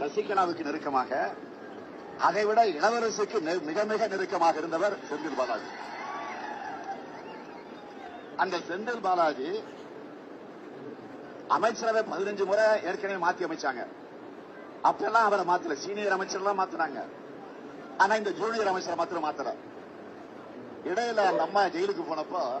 சசிகலாவுக்கு நெருக்கமாக அதைவிட இளவரசுக்கு நெ- மிக மிக நெருக்கமாக இருந்தவர் செந்தில் பாலாஜி. அந்த செந்தில் பாலாஜி அமைச்சரவை பதினஞ்சு முறை ஏற்கனவே மாத்தி அமைச்சாங்க. அப்பெல்லாம் அவரை மாத்தல. சீனியர் அமைச்சர் எல்லாம் மாத்தினாங்க. ஆனா இந்த ஜூனியர் அமைச்சரை மாத்திரம் மாத்தல. இடையில அந்த அம்மா ஜெயிலுக்கு போனப்போ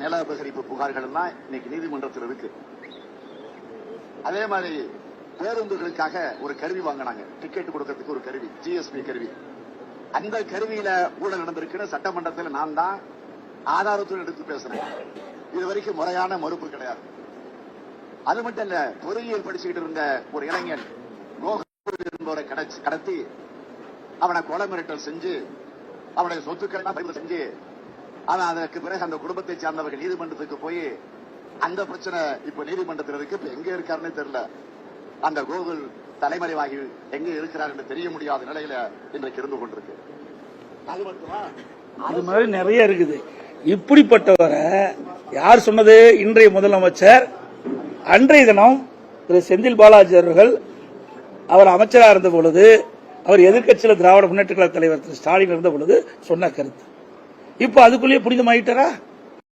நில அபகரிப்பு புகார்கள் எல்லாம் இன்னைக்கு நீதிமன்றத்தில் இருக்கு. அதே மாதிரி பேருந்துகளுக்காக ஒரு கருவி வாங்கினாங்க. டிக்கெட் கொடுக்கறதுக்கு ஒரு கருவி ஜிஎஸ்பி கருவி. அந்த கருவியில ஊழல் நடந்திருக்குன்னு சட்டமன்றத்தில் நான் தான் ஆதாரத்துடன் எடுத்து பேசுறேன். இது வரைக்கும் முறையான மறுப்பு கிடையாது. அது மட்டும் இல்ல பொறியியல் படிச்சுக்கிட்டு இருந்த ஒரு இளைஞன் கோகுல் என்பவரை கடத்தி அவனை கொலை மிரட்டல் செஞ்சு அவனுடைய சொத்துக்கள் செஞ்சு ஆனா அதற்கு பிறகு அந்த குடும்பத்தை சார்ந்தவர்கள் நீதிமன்றத்துக்கு போய் அந்த பிரச்சனை இப்ப நீதிமன்றத்தில் இருக்கு. இப்ப எங்க இருக்காருன்னு தெரியல. அந்த கோகுல் தலைமறைவாகி எங்க இருக்கிறார் என்று தெரிய முடியாத நிலையில இன்றைக்கு இருந்து கொண்டிருக்கு. அது மட்டுமா? அது மாதிரி நிறைய இருக்குது. இப்படிப்பட்டவரை யார் சொன்னது? இன்றைய முதலமைச்சர் அன்றைய தினம் திரு செந்தில் பாலாஜி அவர்கள் அவர் அமைச்சராக இருந்த பொழுது அவர் எதிர்க்கட்சியில் திராவிட முன்னேற்ற கழக தலைவர் திரு ஸ்டாலின் இருந்த பொழுது சொன்ன கருத்து. இப்போ அதுக்குள்ளேயே புனிதமாயிட்டாரா?